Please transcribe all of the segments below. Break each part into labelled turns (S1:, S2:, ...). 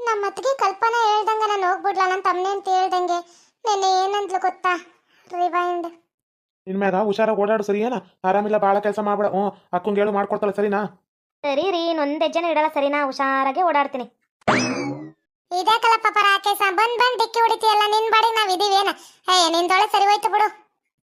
S1: ನಮ್ಮ ಅತ್ತಿಗೆ ಕಲ್ಪನಾ ಹೇಳ್ದಂಗ ನಾನು ಹೋಗ್ಬಿಡ್ಲ? ನನ್ನ ತಮ್ಮನೆ ಅಂತ ಹೇಳ್ದಂಗೆ ನೆನ್ನೆ ಏನಂದ್ಲು ಗೊತ್ತಾ? ರಿವೈಂಡ್
S2: ಇನ್ಮ್ಯಾಗ ಹುಷಾರಾಗಿ ಓಡಾಡು ಸರಿ ಏನ ಆರಾಮಿಲ್ಲ ಬಾಳ ಕೆಲಸ ಮಾಡ್ಬೇಡ. ಹ್ಞೂ ಅಕ್ಕಂಗೆ ಹೇಳು ಮಾಡ್ಕೊಡ್ತಾಳೆ ಸರಿನಾ?
S3: ಸರಿ ರೀ ಇನ್ನೊಂದು ಜನ ಇಡಲ್ಲ ಸರಿನಾ? ಹುಷಾರಾಗೆ ಓಡಾಡ್ತೀನಿ.
S1: ಇದೇ ಕಲಪ್ಪ ಸಾಬನ್ ಬಂದ್ ಬಂದ್ ಡಿಕ್ಕಿ ಹೊಡಿತೀಯಲ್ಲ ನಿನ್ ಬಾಡಿ ನಾವ್ ಇದೀವೇನ? ಏ ನಿಂದೊಳೆ ಸರಿ ಹೋಯ್ತು ಬಿಡು.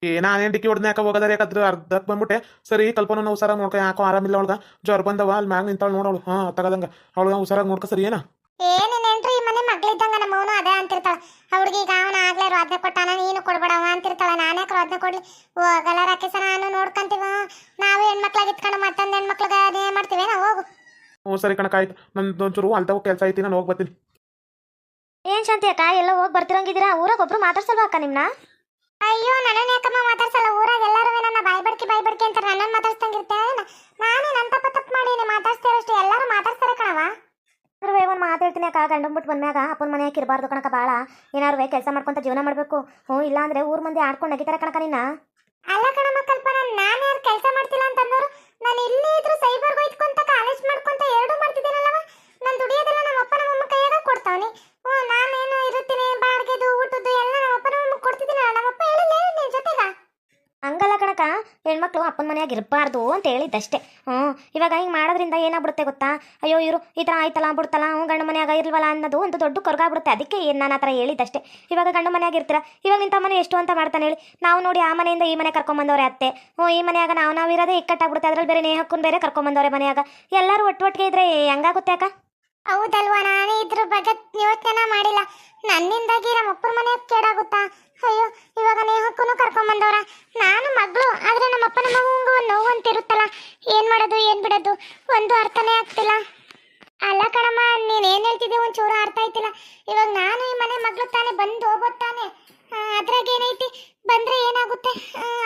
S2: ಏ ನಾನೇನು ಡಿಕ್ಕಿ ಹೊಡೆದ ಯಾಕೆ ಹೋಗೋದಾರೆ ಯಾಕಂದ್ರೆ ಅರ್ಧಕ್ಕೆ ಬಂದ್ಬಿಟ್ಟೆ. ಸರಿ ಕಲ್ಪನ ಹುಷಾರ ನೋಡ್ಕೊ ಯಾಕೋ ಆರಾಮಿಲ್ಲ ಅವಳ್ಗ. ಜ್ವರ ಬಂದವ ಅಲ್ಲಿ ಮ್ಯಾಗ ನಿಂತಾಳು ನೋಡೋಳು ಹಾಂ ತಗದಂಗ. ಅವಳು ಹುಷಾರ ನೋಡ್ಕ ಸರಿ ಏನ?
S1: ಏನೇನ್ ಏನ್ರಿ ಈ ಮನೆ ಮಗಳಿದ್ದಂಗ ನಮ್ಮ ಅವನು ಅದೇ ಅಂತಿರ್ತಾಳ. ಹುಡುಗಿ ಈಗ ಅವನ ಆಗ್ಲೇ ರೋದ್ನೆ ಕೊಟ್ಟಾನ ನೀನು ಕೊಡ್ಬೇಡವ ಅಂತಿರ್ತಾಳ. ನಾನೇ ರೋದ್ನೆ ಕೊಡ್ಲಿ? ಹೋಗಲ್ಲ ರಾಕೇಶ ನಾನು ನೋಡ್ಕಂತೀವ. ನಾವೇ ಹೆಣ್ಮಕ್ಳಾಗ ಇಟ್ಕೊಂಡು ಮತ್ತೊಂದು ಹೆಣ್ಮಕ್ಳಿಗೆ ಅದೇ ಮಾಡ್ತೀವಿ. ನಾ ಹೋಗು.
S2: ಹ್ಞೂ ಸರಿ ಕಣಕಾಯ್ತು ನಂದು ಒಂಚೂರು ಅಲ್ತಾವು ಕೆಲಸ ಐತಿ ನಾನು ಹೋಗಿ ಬರ್ತೀನಿ.
S3: ಏನ್ ಶಾಂತಿ ಅಕ್ಕ? ಎಲ್ಲ ಹೋಗಿ ಬರ್ತಿರಂಗಿದ್ದೀರಾ? ಊರಾಗ ಒಬ್ರು ಮಾತಾಡ್ಸಲ್ವಾ ಅಕ್ಕ ನಿಮ್ನ?
S1: ಅಯ್ಯೋ ನನ್ನ ಯಾಕಮ್ಮ ಮಾತಾಡ್ಸಲ್ಲ ಊರಾಗ ಎಲ್ಲರೂ ನನ್ನ ಬಾಯ್ ಬಡ್ಕಿ ಬಾಯ್ ಬಡ್ಕಿ ಅಂತ ನನ್ನನ್ನು ಮಾತಾಡ್ಸಂಗಿರ್ತೇ ನಾನೇ ನನ್ನ ತಪ್ಪ ತಪ್ಪು ಮಾಡೀನಿ ಮಾತಾಡ್ಸ್ತಾರಷ್ಟು ಎಲ್ಲರೂ ಮಾತಾಡ್ತಾರೆ ಕಣವ
S3: ಅದ್ರ ಒಂದು ಅಕ್ಕ ಗಂಡನ್ ಬಿಟ್ಟು ಬಂದ್ಮ್ಯಾಗ ಅಪ್ಪನ ಮನೆ ಇರಬಾರ್ದು ಕಣಕ ಭಾಳ ಏನಾರು ಕೆಲಸ ಮಾಡ್ಕೊಂತ ಜೀವನ ಮಾಡಬೇಕು? ಹ್ಞೂ ಇಲ್ಲ ಅಂದ್ರೆ ಊರ್ ಮಂದಿ ಆಡ್ಕೊಂಡು ನಗಿತಾರ ಕಣಕ ನಿನ್ನ?
S1: ಅಲ್ಲ ಕಣಮ್ಮ ಕಲ್ಪನ ನಾನು ಯಾರು ಕೆಲಸ ಮಾಡ್ತಿಲ್ಲ ಅಂತಂದವರು? ನಾನು ಇಲ್ಲೇ ಇದ್ರು ಸೈಬರ್ ಹೋಯ್ತ್ಕೊಂತ ಕಾಲೇಜ್ ಮಾಡ್ಕೊಂತ ಎರಡೂ ಮಾಡ್ತಿದ್ದೀನಲ್ಲವ? ನಾನು ದುಡಿಯೋದೆಲ್ಲ ನಮ್ಮ ಅಪ್ಪ ನಮ್ಮ ಅಮ್ಮ ಕೈಯಾಗ ಕೊಡ್ತಾವನಿ. ಹ್ಞೂ ನಾನೇನು ಇರುತ್ತೀನಿ ಬಾಡಿಗೆದು ಊಟದ್ದು ಎಲ್ಲ ನಮ್ಮ ಅಪ್ಪ ನಮ್ಮ ಅಮ್ಮ ಕೊಡ್ತಿದ್ದೀನಲ್ಲ ನಮ್ಮಪ್ಪ ಹೇಳಿಲ್ಲ ನಿನ್ನ ಜೊತೆಗ.
S3: ಹಂಗಲ್ಲ ಕಣಕ ಹೆಣ್ಮಕ್ಳು ಅಪ್ಪನ ಮನೆಯಾಗ ಇರಬಾರ್ದು ಅಂತ ಹೇಳಿದ್ದಷ್ಟೇ. ಹ್ಞೂ ಇವಾಗ ಹಿಂಗೆ ಮಾಡೋದ್ರಿಂದ ಏನಾಗ್ಬಿಡುತ್ತೆ ಗೊತ್ತಾ? ಅಯ್ಯೋ, ಇವರು ಈ ಥರ ಆಯ್ತಲ್ಲ ಬಿಡ್ತಲ್ಲ ಹ್ಞೂ ಗಂಡು ಮನೆಯಾಗ ಇಲ್ವಲ್ಲ ಅನ್ನೋದು ಒಂದು ದೊಡ್ಡ ಕೊರಗಾಗ್ಬಿಡುತ್ತೆ. ಅದಕ್ಕೆ ನಾನು ಆ ಥರ ಹೇಳಿದ್ದಷ್ಟೇ ಇವಾಗ ಗಂಡು ಮನೆಯಾಗ ಇರ್ತೀರ? ಇವಾಗ ನಿಂತ ಮನೆ ಎಷ್ಟು ಅಂತ ಮಾಡ್ತಾನೆ ಹೇಳಿ. ನಾವು ನೋಡಿ ಆ ಮನೆಯಿಂದ ಈ ಮನೆ ಕರ್ಕೊಂಬಂದವ್ರೆ ಅತ್ತೆ. ಹ್ಞೂ ಈ ಮನೆಯಾಗ ನಾವು ನಾವು ಇರೋದೇ ಇಕ್ಕಟ್ಟಾಗ್ಬಿಡುತ್ತೆ. ಅದ್ರಲ್ಲಿ ಬೇರೆ ನೇಹಕ್ಕೂ ಬೇರೆ ಕರ್ಕೊಂಬಂದವ್ರೆ ಮನೆಯಾಗ. ಎಲ್ಲರೂ ಒಟ್ಟೊಟ್ಟಿಗೆ ಇದ್ರೆ ಹೆಂಗಾಗುತ್ತೆ ಅಕ್ಕ?
S1: ಹೌದಲ್ವಾ, ನಾನೇ ಇದ್ರ ಬಗ್ಗೆ ಯೋಚನೆ ಮಾಡಿಲ್ಲ. ನನ್ನಿಂದಾಗಿ ನಮ್ಮ ಅಪ್ಪರ ಮನೆ ಕೇಡಾಗುತ್ತಾ? ಅಯ್ಯೋ, ಇವಾಗ ನೇಹಕ್ಕೂ ಕರ್ಕೊಂಬಂದವ್ರ. ನಾನು ಮಗಳು, ಆದ್ರೆ ನಮ್ಮ ಅಪ್ಪನ ಮಗು ಒಂದು ನೋವು ಅಂತಿರುತ್ತಲ್ಲ. ಏನ್ ಮಾಡೋದು, ಏನ್ ಬಿಡೋದು? ಒಂದು ಅರ್ಥನೇ ಆಗ್ತಿಲ್ಲ. ಅಲ್ಲ ಕಣಮ್ಮ, ನೀನ್ ಏನ್ ಹೇಳ್ತಿದ್ದೆ ಒಂಚೂರು ಅರ್ಥ ಆಯ್ತಿಲ್ಲ. ಇವಾಗ ನಾನು ಈ ಮನೆ ಮಗಳು ತಾನೆ, ಬಂದು ಹೋಗೋದ್ ತಾನೆ. ಅದ್ರಾಗ ಏನೈತಿ ಬಂದ್ರೆ ಏನಾಗುತ್ತೆ?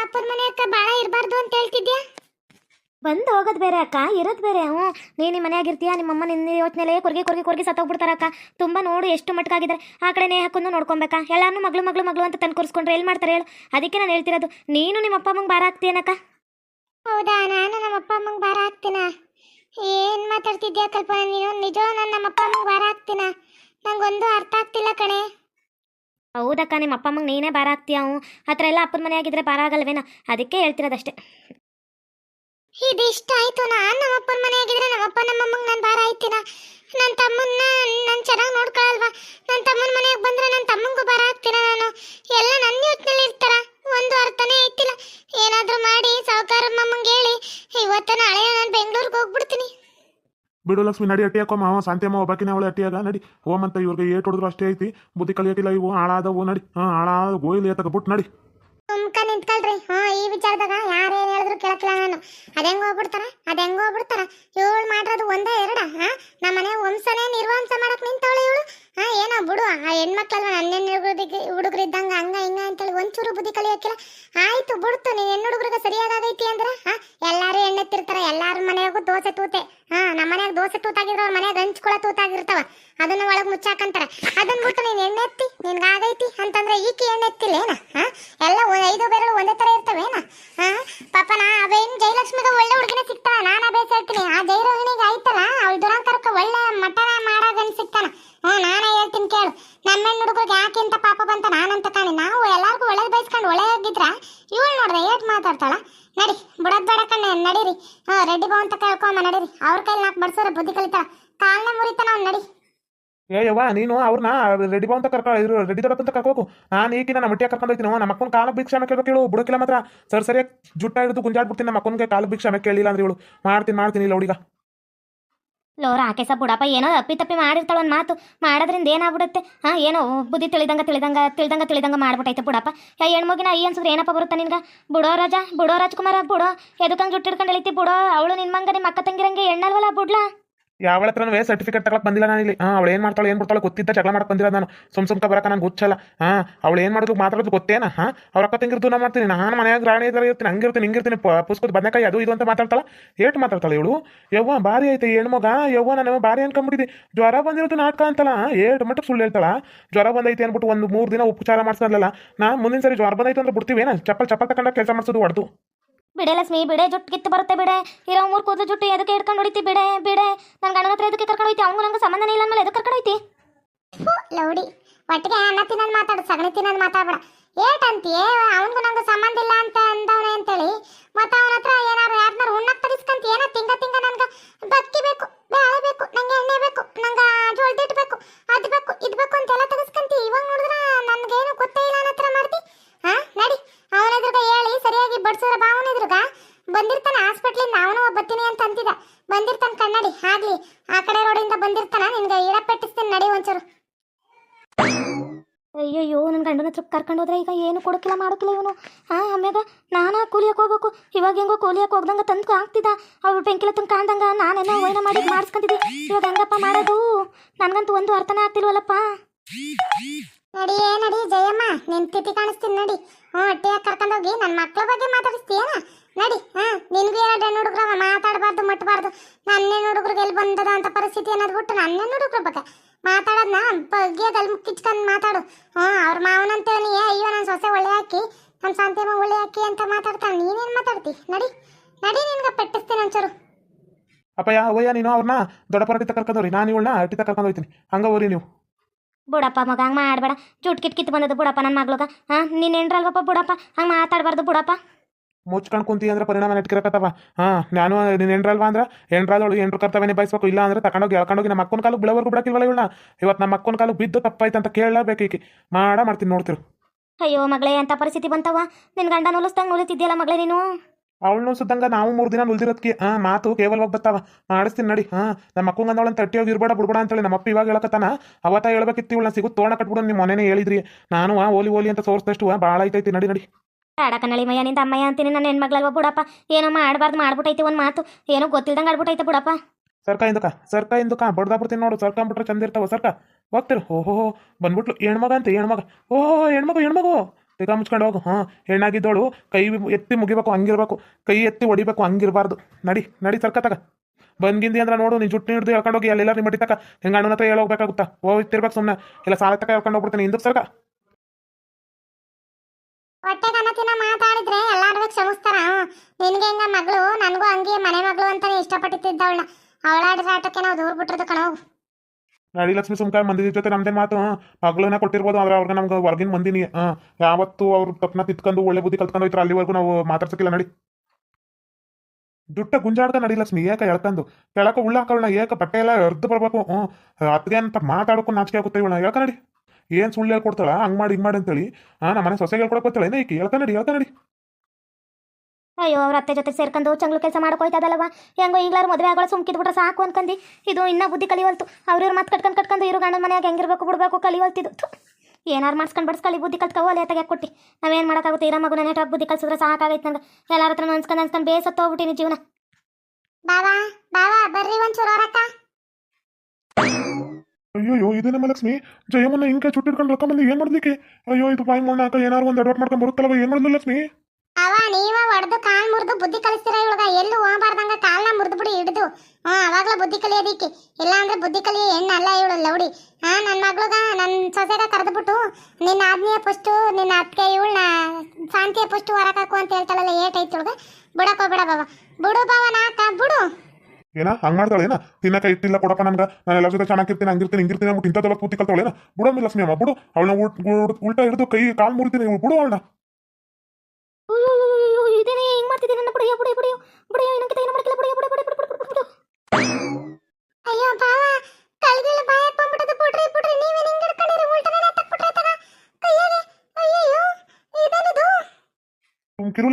S1: ಅಪ್ಪನ ಮನೆ ಅಕ್ಕ ಬಾಳ ಇರಬಾರ್ದು ಅಂತ ಹೇಳ್ತಿದ್ಯಾ?
S3: ಬಂದು ಹೋಗೋದು ಬೇರೆ ಅಕ್ಕ ಇರೋದು ಬೇರೆ ಹ್ಞೂ. ನೀನು ಮನೆಯಾಗ ಇರ್ತೀಯ ನಿಮ್ಮಮ್ಮ ನಿನ್ನ ಯೋಚನೆಲೇ ಕೊರ್ಗಿ ಕೊರ್ಗಿ ಕೊರ್ಗಿ ಸತ್ತೋಗ್ಬಿಡ್ತಾರೆ ಅಕ್ಕ. ತುಂಬ ನೋಡು ಎಷ್ಟು ಮಟ್ಕಾಗಿದ್ದಾರೆ. ಆ ಕಡೆ ಹಾಕೊಂಡು ನೋಡ್ಕೊಬೇಕಾ. ಎಲ್ಲಾನು ಮಗಳು ಮಗಳು ಮಗಳು ಅಂತ ತಂದು ಕೂರಿಸ್ಕೊಂಡ್ರೆ ಎಲ್ಲಿ ಮಾಡ್ತಾರೆ ಹೇಳು. ಅದಕ್ಕೆ ನಾನು ಹೇಳ್ತಿರೋದು ನೀನು ನಿಮ್ಮ ಅಪ್ಪ ಅಮ್ಮಂಗೆ ಭಾರ ಆಗ್ತೀಯನಕ್ಕ
S1: ಹೌದಾ ನಾನು ನಮ್ಮ ಅಪ್ಪ ಅಮ್ಮಂಗೆ ಭಾರ ಆಗ್ತೀನ ಏನು ಮಾತಾಡ್ತಿದ್ಯಾ ಕಲ್ಪನಾ ನೀನು? ನಿಜ ನಾನು ನಮ್ಮ ಅಪ್ಪ ಅಮ್ಮಂಗೆ ಭಾರ ಆಗ್ತೀನ ನಂಗೊಂದು ಅರ್ಥ ಆಗ್ತಿಲ್ಲ ಕಣೆ.
S3: ಹೌದಕ್ಕ ನಿಮ್ಮ ಅಪ್ಪ ಅಮ್ಮಂಗೆ ನೀನೇ ಭಾರ ಆಗ್ತೀಯ ಹ್ಞೂ. ಆ ಥರ ಎಲ್ಲ ಅಪ್ಪನ ಮನೆಯಾಗಿದ್ರೆ ಬಾರ ಆಗಲ್ವೇನ? ಅದಕ್ಕೆ ಹೇಳ್ತಿರೋದಷ್ಟೇ.
S1: ಇದಿಷ್ಟ ಆಯ್ತು ನಾನು ನಮ್ಮ ಅಪ್ಪನ ಮನೆಯಾಗಿದ್ರೆ ನಮ್ಮ ಅಪ್ಪ ನಾನು ಭಾರ ಆಯ್ತಿನ. ನನ್ನ ತಮ್ಮನ್ನ ನಾನು ಚೆನ್ನಾಗಿ ನೋಡ್ಕೊಳಲ್ವಾ? ನನ್ನ ತಮ್ಮನ ಮನೆಗೆ ಬಂದ್ರೆ ನನ್ನ ತಮ್ಮಂಗೂ ಭಾರ ಆಗ್ತೀನ ನಾನು. ಎಲ್ಲ ನನ್ನ ಯೋಚನೆಲಿ ಇರ್ತಾರ. ಒಂದು ಅರ್ಥನೇ ಐತಿಲ್ಲ. ಏನಾದರೂ ಮಾಡಿ ಸಾವುಕಾರ ಹೇಳಿ. ಇವತ್ತ ನಾಳೆ ನಾನು ಬೆಂಗಳೂರಿಗೆ ಹೋಗ್ಬಿಡ್ತೀನಿ.
S2: ಬಿಡು ಲಕ್ಷ್ಮಿ, ನಡಿ ಅಟ್ಟಿ ಹಾಕೋ ಮಾವ. ಶಾಂತಿಯಮ್ಮ ಒಬ್ಬಾಕಿನ ಅವಳೆ. ಅಟ್ಟಿಯಾಗ ನಡಿ. ಹೋಮಂತ ಇವ್ರಿಗೆ ಏಟ್ ಹೊಡೆದ್ರು ಅಷ್ಟೇ ಐತಿ. ಬುದ್ಧಿ ಕಲಿಯಕ್ಕಿಲ್ಲ ಇವು. ಹಾಳಾದವು. ನಡಿ. ಹಾಂ ಹಾಳಾದ ಗೋಯ್ಲಿ ಎತ್ತಕ ಬಿಟ್ಟು ನಡಿ.
S1: ಸುಮ್ಕ ನಿಂತ್ಕೊಳ್ರಿ ಹಾ ಈ ವಿಚಾರದಾಗ ಯಾರು ಏನು ಹೇಳಿದ್ರು ಕೇಳಕ್ಕಿಲ್ಲ ನಾನು. ಅದೆಂಗ್ ಹೋಗ್ಬಿಡ್ತಾರ? ಅದೆಂಗ್ ಹೋಗ್ಬಿಡ್ತಾರ? ಇವಳು ಮಾಡಿರೋದು ಒಂದೇ ಎರಡ, ಹಾ? ನಮ್ಮ ಮನೆ ವಂಶನೇ ನಿರ್ವಾಂಸ ಮಾಡಕ್ ನಿಂತವಳು ಇವಳು. ಹಾ, ಏನೋ ಬಿಡು. ಆ ಹೆಣ್ಮಕ್ಳಲ್ವ ನನ್ನ ಹುಡುಗರಿಗೆ ಇದ್ದಂಗ ಹಂಗ ಹಿಂಗ ಅಂತೇಳಿ ಒಂಚೂರು ಬುದ್ಧಿ ಕಲಿಯಕ್ಕಿಲ್ಲ. ಆಯ್ತು, ಬಿಡ್ತು. ನೀನ್ ಹೆಣ್ಣು ಹುಡುಗರಿಗೆ ಸರಿಯಾಗೈತಿ ಅಂದ್ರ, ಹಾ? ಎಲ್ಲಾರು ಎಣ್ಣೆತ್ತಿರ್ತಾರ ಎಲ್ಲಾರ ಮನೆಯಾಗೂ ದೋಸೆ ತೂತೆ. ಹಾ ನಮ್ಮ ಮನೆಯಾಗ ದೋಸೆ ತೂತಾಗಿರೋ ಅವ್ರ ಮನ್ಯಾಗ ಹಂಚ್ಕೊಳ ತೂತಾಗಿರ್ತಾವ. ಅದನ್ನ ಒಳಗ್ ಮುಚ್ಚಾಕಂತಾರ. ಅದನ್ನ ಬಿಟ್ಟು ನೀನ್ ಎಣ್ಣೆತ್ತಿ ನಿನ್ಗಾಗೈತಿ ಅಂತಂದ್ರೆ ಈಕೆ ಎಣ್ಣೆತ್ತಿಲ್ಲ ಏನ ಎಲ್ಲ ಒಂದ್ ಐದು ಬೆರಳು ಒಂದೇ ತರ ಇರ್ತವೇನ ಹಾ ಪಾಪ ನಾ ಅವೇನ್ ಜಯಲಕ್ಷ್ಮಿಗೆ ಒಳ್ಳೆ ಹುಡುಗಿನ ಸಿಗ್ತಾಳ, ನಾನ ಬೇಸ ಹೇಳ್ತೀನಿ. ಆ ಜಯರೋಹಿಣಿಗೆ ಆಯ್ತಲ್ಲ, ಅವಳ ದುರಂಕರಕ್ಕೆ ಒಳ್ಳೆ ಮಟನ ಮಾಡಾಗನ್ ಸಿಗ್ತಾನ. ಹ್ಞೂ ನಾನ ಹೇಳ್ತೀನಿ ಕೇಳು. ಹೆಣ್ಣು ಹುಡುಗರಿಗೆ ಯಾಕೆ ಅಂತ ಪಾಪ ಬಂತ ನಾನಂತ ಕಾಣಿ. ನಾವು ಎಲ್ಲಾರ್ಗು ಒಳ್ಳೇದ್ ಬಯಸ್ಕೊಂಡು ಒಳ್ಳೆಯಾಗಿದ್ರ ಇವಳು ನೋಡ್ದೆ ಏಟ್ ಮಾತಾಡ್ತಾಳ? ನಡಿ, ಬಿಡೋದ್ ಬೇಡ ಕಣ್ಣೆ, ನಡೀರಿ. ಹಾ ರೆಡ್ಡಿ ಬಾ ಅಂತ ಕೇಳ್ಕೊಂಬ ನಡೀರಿ. ಅವ್ರ ಕೈಲಿ ನಾಲ್ಕು ಬಡ್ಸೋರ ಬುದ್ಧಿ ಕಲಿತಾಳ. ಕಾಲ್ನ ಮುರಿತಾನ ಅವ್ನು ನಡಿ.
S2: ಏ ನೀನು ಅವ್ರನ್ನ ರೆಡಿ ಬಾ ಅಂತ ಕರ್ಕೊ ಇದ್ರು ರೆಡಿ ತರಕ್ ಅಂತ ಕರ್ಕೋಕು. ನಾನು ಈಗಿನ ನಮ್ಮ ಮಟ್ಟಿಯಾಗ ಕರ್ಕೊಂಡು ಹೋಗ್ತೀನಿ ನಮ್ಮ ಅಕ್ಕನ ಕಾಲ ಭಿಕ್ಷೆ ಕೇಳಬೇಕು ಹೇಳು. ಬುಡಕಿಲ್ಲ ಮಾತ್ರ. ಸರಿ ಸರಿಯಾಗಿ ಜುಟ್ಟ ಹಿಡಿದು ಗುಂಜಾಡ್ಬಿಡ್ತೀನಿ ನಮ್ಮ ಅಕ್ಕನಿಗೆ ಕಾಲ ಭಿಕ್ಷೆ ಕೇಳಿಲ್ಲ ಅಂದ್ರೆ ಇವಳು ಮಾಡ್ತೀನಿ ಮಾಡ್ತೀನಿ ಇಲ್ಲ ಹುಡುಗ.
S3: ಲೋ ರಾಕೇಶ ಬುಡಪ್ಪ ಏನೋ ಅಪ್ಪಿ ತಪ್ಪಿ ಮಾಡಿರ್ತಾಳ ಒಂದು ಮಾತು. ಮಾಡೋದ್ರಿಂದ ಏನಾಗ್ಬಿಡುತ್ತೆ? ಹಾಂ, ಏನೋ ಬುದ್ಧಿ ತಿಳಿದಂಗ ತಿಳಿದಂಗ ತಿಳಿದಂಗ ತಿಳಿದಂಗ ಮಾಡ್ಬಿಟ್ಟೈತೆ ಬುಡಪ್ಪ. ಯಾ, ಹೆಣ್ಮಗಿನ ಈ ಅನ್ಸಿದ್ರೆ ಏನಪ್ಪ ಬರುತ್ತೆ ನಿನ್ಗೆ? ಬುಡೋ ರಾಜ, ಬುಡೋ ರಾಜ್ಕುಮಾರ, ಬುಡೋ. ಎದಕ್ಕಂಗೆ ಜುಟ್ಟಿಡ್ಕೊಂಡು ಎಳಿತಿ ಬುಡೋ? ಅವಳು ನಿನ್ ಮಂಗ ನಿಮ್ಮ ಅಕ್ಕ ತಂಗಿರಂಗೆ ಎಣ್ಣಲ್ವಲ್ಲ ಬುಡ್ಲಾ?
S2: ಯಾವಳ ಸರ್ಟಿಫಿಕೇಟ್ ತಗೊಳಕ್ ಬಂದಿಲ್ಲ ನಾನು ಇಲ್ಲಿ. ಹಾಂ, ಅವಳು ಏನು ಮಾಡ್ತಾಳೆ, ಏನು ಬಿಡ್ತಾಳೆ ಗೊತ್ತಿದ್ದ ಜಗಳ ಮಾಡಕ್ ಬಂದಿಲ್ಲ ನಾನು. ಸುಮ್ ಸುಮ್ಕ ಬರಕ ನನಗೆ ಗೊತ್ತಲ್ಲ ಹಾಂ, ಅವಳು ಏನು ಮಾಡೋದು ಮಾತಾಡೋದು ಗೊತ್ತೇನ? ಹಾಂ, ಅವ್ರ ಅಕ್ಕ ತಂಗಿರ್ದು ನಾ ಮಾಡ್ತೀನಿ. ನಾನು ಮನ್ಯಾಗ ರಾಣಿ ಇದ್ರೆ ಇರ್ತೀನಿ ಹಂಗಿರ್ತೀನಿ ಹಿಂಗಿರ್ತೀನಿ ಪುಸ್ಕೋದು ಬದನೆಕಾಯಿ ಅದು ಇದು ಅಂತ ಮಾತಾಡ್ತಾಳ. ಏಟ್ ಮಾತಾಡ್ತಾಳೆ ಇವಳು? ಯವ್ವ ಬಾರಿ ಐತೆ ಹೆಣ್ಮಗ ಯವ್ವ, ನಾನು ಬಾರಿ ಅನ್ಕೊಂಬಿಟ್ಟಿದ್ದೆ ಜ್ವರ ಬಂದಿರೋದು ನಾಟಕ ಅಂತಲ್ಲ? ಏಟ್ ಮಟ್ಟಕ್ಕೆ ಸುಳ್ಳು ಹೇಳ್ತಾಳ. ಜ್ವರ ಬಂದೈತೆ ಅಂದ್ಬಿಟ್ಟು ಒಂದು ಮೂರು ದಿನ ಉಪಚಾರ ಮಾಡ್ಸಲ್ಲ ನಾನು ಮುಂದಿನ ಸರಿ ಜ್ವರ ಬಂದೈತೆ ಅಂದ್ರೆ ಬಿಡ್ತೀವೇನ? ಚಪ್ಪಲ್ ಚಪ್ಪಲ್ ತಗೊಂಡ ಕೆಲಸ ಮಾಡ್ಸೋದು ಹೊಡೆದು.
S3: ಬಿಡೆ ಲಕ್ಷ್ಮಿ, ಬಿಡೆ ಜುಟ್ಟು ಕಿತ್ತು ಬರುತ್ತೆ ಬಿಡೆ. ಇರೋ ಮೂರು ಕೂದಲು ಜುಟ್ಟು ಎದಕ್ಕೆ ಹಿಡ್ಕೊಂಡು ಹೊಡಿತಿ ಬಿಡೆ ಬಿಡೆ. ನನ್ನ ಗಂಡನ ಹತ್ರ ಎದಕ್ಕೆ ಕರ್ಕೊಂಡು ಹೋಯ್ತಿ? ಅವ್ನು ನಂಗೆ ಸಂಬಂಧನೇ ಇಲ್ಲ ಅಂದ್ಮೇಲೆ ಎದಕ್ಕೆ ಕರ್ಕೊಂಡು ಹೋಯ್ತಿ?
S1: ಲೌಡಿ. ಒಟ್ಟಿಗೆ ಅನ್ನ ತಿನ್ನೋದು ಮಾತಾಡು, ಸಗಣಿ ತಿನ್ನೋದು ಮಾತಾಡ್ಬೇಡ. ಅಂತೀ ಅವನಿಗೂ ನಂಗೆ ಸಂಬಂಧ ಇಲ್ಲ ಅಂತ ಅಂದವನೆ ಅಂತೇಳಿ, ಮತ್ತೆ ಅವನ ಹತ್ರ ಏನಾರು ಯಾರನ್ನಾರು ಉಣ್ಣಕ್ ತರಿಸ್ಕಂತ ಏನೋ ತಿಂಗ ತಿಂಗ ನನ್ಗೆ ಬದುಕಿಬೇಕು ಬೇಕು ಬೇಳೆ ಬೇಕು ನಂಗೆ ಎಣ್ಣೆ ಬೇಕು ನಂಗೆ ಜೋಳದಿಟ್ಟು ಬೇಕು ಅದು ಬೇಕು ಇದು ಬೇಕು ಅಂತೆಲ್ಲ ತಗಿಸ್ಕಂತಿ ಇವಾಗ ನೋಡಿದ್ರೆ ನನ್ಗೇನು ಗೊತ್ತೇ ಇಲ್ಲ ಅನ್ನೋ ಥರ ಮಾಡ್ತಿ ಹಾ ನಡಿ ಅವನ ಎದುರುಗ ಹೇಳಿ ಸರಿಯಾಗಿ ಬಡ್ಸಿದ್ರೆ ಬಾ ಅವನ ಎದುರುಗ ಬಂದಿರ್ತಾನೆ ಹಾಸ್ಪಿಟ್ಲಿಂದ ಅವನು ಬರ್ತೀನಿ ಅಂತ ಅಂತಿದ್ದ ಬಂದಿರ್ತಾನೆ ಕನ್ನಡಿ ಆಗ್ಲಿ ಆ ಕಡೆ ರೋಡಿಂದ ಬಂದಿರ್ತಾನ ನಿನ್ಗೆ ಇಡಪೆಟ್ಟಿಸ್ತೀನಿ ನಡಿ ಒಂಚೂರು
S3: ಅಯ್ಯಯ್ಯೋ ನನ್ನ ಗಂಡನ ಹತ್ರ ಕರ್ಕೊಂಡು ಹೋದ್ರೆ ಈಗ ಏನು ಕೊಡೋಕಿಲ್ಲ ಮಾಡೋಕಿಲ್ಲ ಇವನು. ಹಾಂ ಆಮ್ಯಾಗ ನಾನು ಕೂಲಿಯಕ್ಕೆ ಹೋಗ್ಬೇಕು. ಇವಾಗ ಹೆಂಗೋ ಕೂಲಿಯಕ್ಕೆ ಹೋಗ್ದಂಗೆ ತಂದು ಹಾಕ್ತಿದ್ದ. ಅವ್ರು ಬೆಂಕಿಲ ತುಂಬ ಕಾಣ್ದಂಗ ನಾನೇನೋ ಒಯ್ನ ಮಾಡಿ ಮಾಡಿಸ್ಕೊಂತಿದ್ದೆ ಇವಾಗ ಹಂಗಪ್ಪ ಮಾಡೋದು? ನನಗಂತೂ ಒಂದು ಅರ್ಥನೇ ಆಗ್ತಿಲ್ವಲ್ಲಪ್ಪ.
S1: ನಡಿಯೇ, ನಡಿ ಜಯಮ್ಮ. ನಿನ್ ತಿಥಿ ಕಾಣಿಸ್ತೀನಿ ನಡಿ. ಹ್ಞೂ ಒಂಚೂರು
S2: ಅಪ್ಪಯ್ಯ ಅವಯ್ಯ ನೀನು ಅವ್ರನ್ನ ದೊಡ್ಡಪ್ಪರ ಅಟ್ಟಿತ ಕರ್ಕೊಂಡವ್ರಿ ನಾನು ಇವಳನ್ನ ಅಟ್ಟಿತ ಕರ್ಕೊಂಡು ಹೋಗ್ತೀನಿ. ಹಂಗ ಹೋರಿ ನೀವು.
S3: ಬುಡಪ್ಪ ಮಗ ಹಂಗೆ ಮಾಡಬೇಡ. ಜುಟ್ ಕಿತ್ ಬಂದದ ಬುಡಪ್ಪ ನನ್ನ ಮಗ್ಳಗ. ಹಾ ನೀನು ಎಂಡ್ರಲ್ವಪ್ಪ ಬುಡಪ್ಪ? ಹಂಗೆ ಮಾತಾಡಬಾರ್ದು ಬುಡಪ್ಪ.
S2: ಮುಚ್ಕೊಂಡು ಕುಂತಿ ಅಂದ್ರೆ ಪರಿಣಾಮ ನೆಟ್ಕಿರಕತ್ತವ. ಹಾ ನಾನು ನೀನು ಎಂಡ್ರಲ್ವಾ ಅಂದ್ರೆ ಎಂಡ್ರಾದವಳು ಎಂಟ್ರು ಕರ್ತವ್ಯನೇ ಬಯಸ್ಬೇಕು ಇಲ್ಲ ಅಂದ್ರೆ ತಗೊಂಡೋಗಿ ಹೋಗಿ ನಮ್ಮ ಅಕ್ಕನ ಕಾಲು ಬಿಳವರೆಗೂ ಬಿಡಕ್ಕಿಲ್ವಲ್ಲ ಇವಳ ಇವತ್ತು ನಮ್ಮ ಅಕ್ಕನ ಕಾಲು ಬಿದ್ದು ತಪ್ಪಾಯ್ತು ಅಂತ ಕೇಳಲೇಬೇಕು ಈಕೆ. ಮಾಡ ಮಾಡ್ತೀನಿ ನೋಡ್ತಿರು.
S3: ಅಯ್ಯೋ ಮಗಳೇ ಅಂತ ಪರಿಸ್ಥಿತಿ ಬಂತವ ನಿನ್ನ ಗಂಡ ನುಲಿಸ್ದಂಗೆ ನುಲಿತಿದ್ಯಲ್ಲ ಮಗಳೇ ನೀನು?
S2: ಅವಳನ್ನು ಸುದ್ದಂಗ ನಾವು ಮೂರು ದಿನ ಉಳ್ದಿರೋದಕ್ಕೆ ಹಾಂ ಮಾತು ಕೇವಲವಾಗಿ ಬರ್ತಾವ. ಮಾಡಿಸ್ತೀನಿ ನಡಿ. ಹಾ ನಮ್ಮ ಅಕ್ಕಂಗೆ ಅಂದವಳನ್ನ ತಟ್ಟಿ ಹೋಗಿ ಇರ್ಬೇಡ ಬಿಡ್ಬೇಡ ಅಂತೇಳಿ ನಮ್ಮ ಅಪ್ಪ ಇವಾಗ ಹೇಳಕತ್ತಾನ. ಅವತ್ತ ಹೇಳ್ಬೇಕಿತ್ತು ಇವಳನ್ನ ಸಿಗು ತೋಣ ಕಟ್ಬಿಡೋ ನಿಮ್ಮ ಮನೇನೆ ಹೇಳಿದ್ರಿ. ನಾನು ಆ ಓಲಿ ಓಲಿ ಅಂತ ಸೋರ್ಸ್ದಷ್ಟು ಭಾಳ ಐತೈತಿ ನಡಿ ನಡಿ.
S3: ಆಡಕ ಕನ್ನಳಿ ಮಯ್ಯ ನಿಂದ ಅಮ್ಮಯ್ಯ ಅಂತೀನಿ ನನ್ನ ಹೆಣ್ಮಗ್ಳಲ್ವ ಬುಡಪ್ಪ. ಏನೋ ಮಾಡಬಾರ್ದು ಮಾಡ್ಬಿಟ್ಟೈತಿ ಒಂದು ಮಾತು. ಏನೋ ಗೊತ್ತಿಲ್ದಂಗೆ ಆಡ್ಬಿಟ್ಟೈತೆ ಬುಡಪ್ಪ.
S2: ಸರ್ಕ ಇಂದುಕ ಸರ್ಕ ಬಡ್ದಾ ಬಿಡ್ತೀನಿ ನೋಡು ಸರ್ಕೊಂಬಿಟ್ರೆ ಚಂದ ಇರ್ತಾವ ಸರ್ಕ. ಹೋಗ್ತಿರು. ಓಹೋ ಬಂದ್ಬಿಟ್ಲು ಹೆಣ್ಮಗ ಅಂತ ಹೆಣ್ಮಗ ಓಹೋ ಹೆಣ್ಮಗು ಹೆಣ್ಮಗು ತಿರ್ಗಾ ಮುಚ್ಕೊಂಡು ಹೋಗು. ಹಾಂ ಹೆಣ್ಣಾಗಿದ್ದೋಳು ಕೈ ಎತ್ತಿ ಮುಗಿಬೇಕು, ಹಂಗಿರ್ಬೇಕು. ಕೈ ಎತ್ತಿ ಹೊಡಿಬೇಕು, ಹಂಗಿರಬಾರ್ದು. ನಡಿ ನಡಿ ಸರ್ಕತ್ತಾಗ. ತಗ ಬಂದ್ಗಿಂದಿ ಅಂದ್ರೆ ನೋಡು, ನೀನು ಜುಟ್ಟು ಹಿಡಿದು ಹೇಳ್ಕೊಂಡೋಗಿ ಅಲ್ಲೆಲ್ಲ ನಿಮ್ಮ ತಕ ಹೆಂಗೆ ಅಣ್ಣನ ಹತ್ರ ಹೇಳೋಗ್ಬೇಕಾಗುತ್ತಾ ಹೋಗ್ತಿರ್ಬೇಕು ಸುಮ್ಮನೆ ಇಲ್ಲ ಸಾಲ ತಕ ಹೇಳ್ಕೊಂಡು ಹೋಗ್ಬಿಡ್ತೀನಿ. ಹಿಂದಕ್ಕೆ ಸರ್ಕ.
S1: ಹೊಟ್ಟೆಗೆ ಅನ್ನ ತಿನ್ನ ಮಾತಾಡಿದ್ರೆ ಎಲ್ಲಾರು ಕ್ಷಮಿಸ್ತಾರ. ನಿನ್ಗೆ ಹೆಂಗ ಮಗಳು? ನನಗೂ ಹಂಗೆ ಮನೆ ಮಗಳು ಅಂತಾನೆ ಇಷ್ಟಪಟ್ಟಿದ್ದವಳನ್ನ ಅವಳಾಡಿದ್ರೆ ಆಟಕ್ಕೆ ನಾವು ದೂರ ಬಿಟ್ಟಿರೋದು ಕಣೋ.
S2: ನಡಿ ಲಕ್ಷ್ಮಿ ಸುಮ್ಕ ಮಂದಿ ಜೊತೆ ನಮ್ದೇನು ಮಾತು? ಹಗಲನ್ನ ಕೊಟ್ಟಿರ್ಬೋದು, ಆದ್ರೆ ಅವ್ರಿಗೆ ನಮ್ಗೆ ಹೊರಗಿನ ಮಂದಿನಿ. ಯಾವತ್ತು ಅವ್ರ ತಪ್ಪನ ತಿತ್ಕೊಂಡು ಒಳ್ಳೆ ಬುದ್ಧಿ ಕಲ್ತ್ಕೊಂಡು ಹೋಯ್ತಾರೆ, ಅಲ್ಲಿವರೆಗೂ ನಾವು ಮಾತಾಡ್ಸಕ್ಕಿಲ್ಲ ನಡಿ. ದುಡ್ಡ ಗುಂಜಾಡ್ಕ ನಡಿ ಲಕ್ಷ್ಮಿ, ಏಕ ಎಳ್ಕಂದು. ಕೆಳಕ ಹಾಕೋಣ ಏಕ ಬಟ್ಟೆ ಎಲ್ಲ ಎರ್ದು ಬರ್ಬೇಕು. ಹ್ಞೂ ಅತ್ಗೆ ಅಂತ ಮಾತಾಡ್ಕೊಂಡು ನಾಚಿಕೆ ಆಗುತ್ತೆ ಇವಳ ಹೇಳ್ಕ ನಡಿ. ಏನು ಸುಳ್ಳು ಹೇಳ್ಕೊಡ್ತಾಳ? ಹಂಗ್ ಮಾಡಿ, ಹಿಂಗ್ ಮಾಡಿ ಅಂತೇಳಿ. ಹಾಂ, ನಮ್ಮನೆ ಸೊಸೆ ಸೊಸೆಗೆ ಹೇಳ್ಕೊಡಕ್ ಬರ್ತಾಳೆ ಏನ ಹೇಳ್ಕ ನಡಿ ಹೇಳ್ಕ ನಡಿ.
S3: ಅಯ್ಯೋ ಅವ್ರ ಅತ್ತೆ ಜೊತೆ ಸೇರ್ಕೊಂಡು ಚಂಗ್ಳು ಕೆಲಸ ಮಾಡ್ಕೊಯ್ತದಲ್ವ ಹೆಂಗೋ ಈಗಲಾರು ಮದುವೆ ಆಗೋಳ ಸುಮ್ಕಿದ್ಬಿಟ್ರೆ ಸಾಕು ಅನ್ಕಂದು. ಇದು ಇನ್ನೂ ಬುದ್ಧಿ ಕಲಿವಲ್ತು ಅವ್ರಿವ್ರು ಮತ್ತೆ ಕಟ್ಕೊಂಡು ಕಟ್ಕೊಂಡು ಇರು ಗಂಡನ ಮನ್ಯಾಗ ಹೆಂಗಿರ್ಬೇಕು ಬಿಡಬೇಕು ಕಲಿವಲ್ತಿದ್ದು. ಏನಾರು ಮಾಡ್ಸ್ಕೊಂಡು ಬಡ್ಸ್ಕೊಳ್ಳಿ ಬುದ್ಧಿ ಕಲ್ತ್ಕೋ ಅಲ್ಲಿ ತೆಗೆ ಕೊಟ್ಟು. ನಾವೇನು ಮಾಡೋಕ್ಕಾಗುತ್ತೆ? ಇರೋ ಮಗು ನೆಟ್ಟಾಗಿ ಬುದ್ಧಿ ಕಲ್ಸಿದ್ರೆ ಸಾಕಾಗೈತೆ ನಂಗೆ. ಎಲ್ಲಾರ ಹತ್ರ ಅನ್ಸ್ಕೊಂಡು ಅನ್ಸ್ಕೊಂಡು ಬೇಸತ್ತೋಗ್ಬಿಟ್ಟಿನಿ ಜೀವನ.
S1: ಬಾವಾ ಬಾವಾ ಬರ್ರಿ ಒಂಚೂರು ಹೊರಕ್ಕ.
S2: ಅಯ್ಯೋ ಇದೇನ ಲಕ್ಷ್ಮಿ ಜಯಮ್ಮನ ಹಿಂಗೆ ಚುಟ್ಟಿಟ್ಕೊಂಡು ರೊಕ್ಕ ಏನು ಮಾಡ್ಲಿಕ್ಕೆ? ಅಯ್ಯೋ ಇದು ಬಾಯಿ ಮಣ್ಣ ಹಾಕ ಏನಾರು ಒಂದು ಅಡ್ವಾಟ್ ಮಾಡ್ಕೊಂಡು ಬರುತ್ತಲ್ವ ಏನ್ ಮಾಡಿದ್ಲು ಲಕ್ಷ್ಮಿ?
S1: ಅವ, ನೀವ ಹೊಡೆದು ಕಾಲ್ ಮುರಿದು ಬುದ್ಧಿ ಕಲಿಸ್ತೀರ ಇವಳಗ? ಎಲ್ಲೂ ಹೋಗಬಾರ್ದಂಗ ಕಾಲ್ನ ಮುರಿದು ಬಿಡಿ, ಹಿಡಿದು. ಹಾ ಅವಾಗ್ಲೂ ಬುದ್ಧಿ ಕಲಿಯೋದಿಕ್ಕೆ ಇಲ್ಲ ಅಂದ್ರೆ ಬುದ್ಧಿ ಕಲಿಯೋ ಹೆಣ್ಣು ಅಲ್ಲ ಇವಳು, ಲೌಡಿ. ಹಾ ನನ್ನ ಮಗ್ಳಗ ನನ್ನ ಸೊಸೆಗ ಕರೆದ್ಬಿಟ್ಟು ನಿನ್ನ ಆದ್ನಿಯ ಫಸ್ಟು ನಿನ್ನ ಅತ್ತಿಗೆ ಇವಳನ್ನ ಶಾಂತಿಯ ಪಸ್ಟು ಹೊರಗೆ ಹಾಕೋ ಅಂತ ಹೇಳ್ತಾಳಲ್ಲ, ಏಟ್ ಐತಿ ಇವಳ್ಗ? ಬಿಡಕ್ ಹೋಗ್ಬೇಡ ಬಾವ. ಬಿಡು ಬಾವ ನಾಕ ಬಿಡು.
S2: ಏನ, ಹಂಗ ಮಾಡ್ತಾಳೆ, ಏನ? ತಿನ್ನಕ ಇಟ್ಟಿಲ್ಲ ಕೊಡಪ್ಪ ನನ್ಗ? ನಾನು ಎಲ್ಲ ಜೊತೆ ಚೆನ್ನಾಗಿರ್ತೀನಿ ಹಂಗಿರ್ತೀನಿ ಹಿಂಗಿರ್ತೀನಿ ಅಂದ್ಬಿಟ್ಟು ಇಂಥದ್ದೆಲ್ಲ ಕೂತಿ ಕಲ್ತಾಳೆ ಏನ? ಬಿಡಮ್ಮ ಲಕ್ಷ್ಮಿ ಅಮ್ಮ ಬಿಡು. ಅವಳನ್ನ ಉಲ್ಟಾ ಹಿಡಿದು ಕೈ, ಕಾಲ್ ಮುರಿತೀನಿ, ಬಿಡು ಅವಳನ್ನ.
S3: ಇದೇನೇ ಹಿಂಗೆ ಮಾಡ್ತಿದ್ದೀನಿ ನನ್ನ ಬುಡಿಯೋ ಬುಡಿಯೋ ಬುಡಿಯೋ ಬುಡಿಯೋ ಇನ್ನೊಂದು ಏನು ಮಾಡಕ್ಕಿಲ್ಲ ಬುಡಿಯೋ ಬುಡಿಯೋ ಬುಡಿಯೋ ಬುಡಿಯೋ ಬುಡಿಯೋ ಬುಡಿಯೋ
S1: ಅಯ್ಯೋ ತಗ ಅಯ್ಯಯ್ಯೋ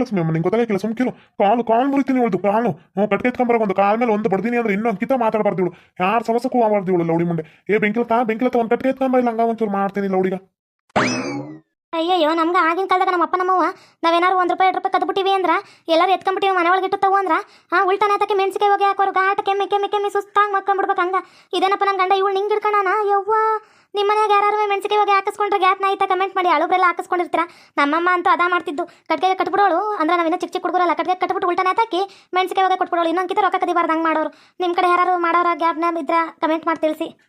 S2: ಲಕ್ಷ್ಮಿ ಅಮ್ಮ ನಿಂಗೆ ಗೊತ್ತಾಗಿಲ್ಲ ಕಾಲು ಕಾಲು ಮುರಿತೀನಿ ಇವಳ್ದು ಕಾಲು ಹ್ಞೂ ಕಟ್ಕೆ ಎತ್ಕೊಂಬರಕ್ಕೆ ಒಂದು ಕಾಲ್ ಮೇಲೆ ಒಂದು ಬಡ್ದೀನಿ ಅಂದ್ರೆ ಇನ್ನೊಂದು ಕಿತ ಮಾತಾಡಬಾರ್ದು ಇವಳು ಯಾರು ಸಮಸ್ಯೆ ಆಗಬಾರ್ದು ಇವಳು ಲೌಡಿ ಮುಂಡೆ ಏ ಬೆಂಕಿಲ ತಾ ಬೆಂಕಿಲ ಬೆಂಕಿಲತ್ತ ಒಂದು ಕಟ್ಕೆ ಎತ್ಕೊಂಬ ಇಲ್ಲ ಹಂಗ ಒಂಚೂರು ಮಾಡ್ತೀನಿ ಲೌಡಿಗ
S3: ಅಯ್ಯಯ್ಯೋ, ನಮ್ಗೆ ಆಗಿನ ಕಾಲದಾಗ ನಮ್ಮ ಅಪ್ಪ ನಮ್ಮವ್ವ ನಾವೇನಾರು ಒಂದು ರೂಪಾಯಿ, ಎರಡು ರೂಪಾಯಿ ಕದ್ಬಿಟ್ಟಿವಿ ಅಂದ್ರೆ, ಎಲ್ಲರೂ ಎತ್ಕೊಂಬಿಟ್ಟಿವಿ ಮನೆ ಒಳಗೆ ಇಟ್ಟುತ್ತವು ಅಂದ್ರೆ ಹಾಂ ಉಲ್ಟಾನೆ ಆತಕ್ಕೆ ಮೆಣಸಿಗೆ ಹೋಗಿ ಹಾಕೋರು ಗಾಟ ಕೆಮ್ಮೆ ಕೆಮ್ಮೆ ಕೆಮ್ಮೆ ಸುಸ್ತಾಗಿ ಮಕ್ಕೊಂಡ್ಬಿಡ್ಬೇಕು ಹಂಗ. ಇದೇನಪ್ಪ ನನ್ನ ಗಂಡ, ಇವಳು ನಿಂಗೆ ಹಿಡ್ಕಣಾನ? ಯವ್ವ ನಿಮ್ಮ ಮನ್ಯಾಗ ಯಾರು ಮೆಣಸಿಗೆ ಹೋಗಿ ಹಾಕಿಸ್ಕೊಂಡ್ರೆ ಗ್ಯಾತ್ನ ಆಯ್ತಾ ಕಮೆಂಟ್ ಮಾಡಿ, ಅಳುಬ್ರೆಲ್ಲ ಹಾಕಿಸ್ಕೊಂಡಿರ್ತೀರ? ನಮ್ಮಮ್ಮ ಅಂತೂ ಅದ ಮಾಡ್ತಿದ್ದು. ಕಟ್ಗೆ ಕಟ್ಬಿಡೋಳು, ಅಂದ್ರೆ ನಾವಿನ್ನೂ ಚಿಕ್ಕ ಚಿಕ್ಕ ಹುಡುಗರಲ್ಲ ಕಟ್ಗೆ ಕಟ್ಬಿಟ್ಟು ಉಲ್ಟಾನೆ ಹಾಕಿ ಮೆಣಸಿಗೆ ಹೋಗಿ ಕೊಟ್ಬಿಡೋಳು. ಇನ್ನೊಂದು ರೊಕ್ಕ ಕದಿಬಾರ್ದು ಹಂಗೆ ಮಾಡೋರು. ನಿಮ್ಮ ಕಡೆ ಯಾರು ಮಾಡೋರ ಗ್ಯಾಪ್ನ ಇದ್ರೆ ಕಮೆಂಟ್ ಮಾಡಿ ತಿಳಿಸಿ.